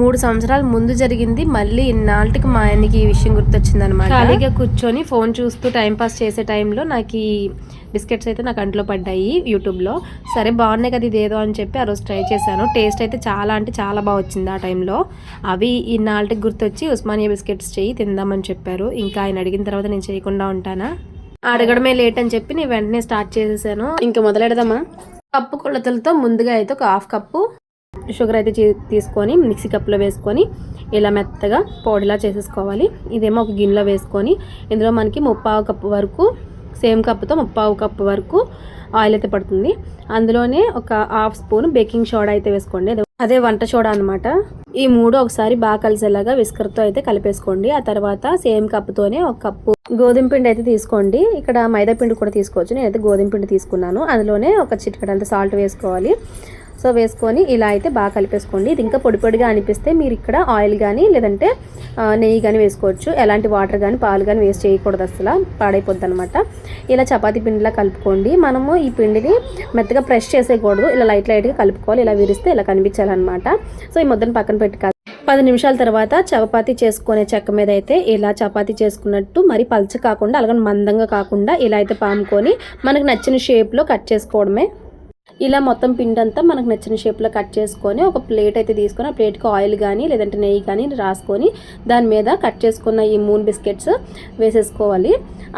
మూడు సంవత్సరాల ముందు జరిగింది. మళ్ళీ ఇన్నాళ్ళకి మా ఆయనకి ఈ విషయం గుర్తొచ్చింది అనమాట ఖాళీగా కూర్చొని ఫోన్ చూస్తూ టైం పాస్ చేసే టైంలో నాకు ఈ బిస్కెట్స్ అయితే నాకు అంట్లో పడ్డాయి యూట్యూబ్లో. సరే బాగున్నాయి కదా ఇదేదో అని చెప్పి ఆ రోజు ట్రై చేశాను. టేస్ట్ అయితే చాలా అంటే చాలా బాగా వచ్చింది ఆ టైంలో. అవి ఇన్నాళ్ళకి గుర్తొచ్చి ఉస్మానియా బిస్కెట్స్ చెయ్యి తిందామని చెప్పారు. ఇంకా ఆయన అడిగిన తర్వాత నేను చేయకుండా ఉంటానా? అడగడమే లేట్ అని చెప్పి నేను వెంటనే స్టార్ట్ చేసేసాను. ఇంకా మొదలెడదామా? కప్పు కొలతలతో ముందుగా అయితే ఒక హాఫ్ కప్పు షుగర్ అయితే చే- తీసుకొని మిక్సీ కప్లో వేసుకొని ఇలా మెత్తగా పౌడర్లా చేసేసుకోవాలి. ఇదేమో ఒక గిన్నెలో వేసుకొని ఇందులో మనకి ముప్పావు కప్పు వరకు సేమ్ కప్పుతో ముప్పావు కప్పు వరకు ఆయిల్ అయితే పడుతుంది. అందులోనే ఒక హాఫ్ స్పూన్ బేకింగ్ సోడా అయితే వేసుకోండి. అదే- అదే వంట సోడా అనమాట ఈ మూడు ఒకసారి బాగా కలిసేలాగా విస్కర్తో అయితే కలిపేసుకోండి. ఆ తర్వాత సేమ్ కప్పుతోనే ఒక కప్పు గోధుమ పిండి అయితే తీసుకోండి. ఇక్కడ మైదా పిండి కూడా తీసుకోవచ్చు. నేనైతే గోధుమ పిండి తీసుకున్నాను. అందులోనే ఒక చిటికడంత సాల్ట్ వేసుకోవాలి. సో వేసుకొని ఇలా అయితే బాగా కలిపేసుకోండి. ఇది ఇంకా పొడి పొడిగా అనిపిస్తే మీరు ఇక్కడ ఆయిల్ కానీ లేదంటే నెయ్యి కానీ వేసుకోవచ్చు. ఎలాంటి వాటర్ కానీ పాలు కానీ వేస్ట్ చేయకూడదు అసలు. పాడైపోద్ది అనమాట ఇలా చపాతి పిండిలా కలుపుకోండి. మనము ఈ పిండిని మెత్తగా ప్రెస్ చేసేయకూడదు. ఇలా లైట్ లైట్గా కలుపుకోవాలి. ఇలా విరిస్తే ఇలా కనిపించాలన్నమాట. సో ఈ ముద్దను పక్కన పెట్టి పది నిమిషాల తర్వాత చపాతీ చేసుకునే చెక్క మీద అయితే ఇలా చపాతీ చేసుకున్నట్టు మరి పల్చ కాకుండా అలాగే మందంగా కాకుండా ఇలా అయితే పాముకొని మనకు నచ్చిన షేప్లో కట్ చేసుకోవడమే. ఇలా మొత్తం పిండి అంతా మనకు నచ్చిన షేప్లో కట్ చేసుకొని ఒక ప్లేట్ అయితే తీసుకొని ఆ ప్లేట్కి ఆయిల్ కానీ లేదంటే నెయ్యి కానీ రాసుకొని దాని మీద కట్ చేసుకున్న ఈ మూన్ బిస్కెట్స్ వేసేసుకోవాలి.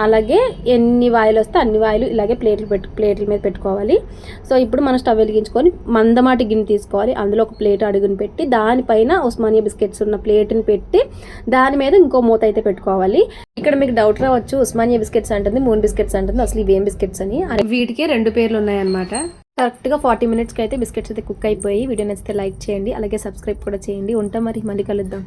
అలాగే ఎన్ని వాయిలు వస్తే అన్ని వాయిలు ఇలాగే ప్లేట్లు పెట్టు ప్లేట్ల మీద పెట్టుకోవాలి. సో ఇప్పుడు మనం స్టవ్ వెలిగించుకొని మందమాటి గిన్నె తీసుకోవాలి. అందులో ఒక ప్లేట్ అడుగుని పెట్టి దానిపైన ఉస్మానియా బిస్కెట్స్ ఉన్న ప్లేట్ని పెట్టి దాని మీద ఇంకో మూత అయితే పెట్టుకోవాలి. ఇక్కడ మీకు డౌట్ రావచ్చు ఉస్మానియా బిస్కెట్స్ అంటుంది మూన్ బిస్కెట్స్ అంటుంది. అసలు ఇవేం బిస్కెట్స్ అని. వీటికే వీటికి రెండు పేర్లు ఉన్నాయన్నమాట. కరెక్ట్గా ఫార్టీ మినిట్స్కి అయితే బిస్కెట్స్ అయితే కుక్ అయిపోయి వీడియో నచ్చితే లైక్ చేయండి అలాగే సబ్స్క్రైబ్ కూడా చేయండి. ఉంటాం మరి మళ్ళీ కలుద్దాం.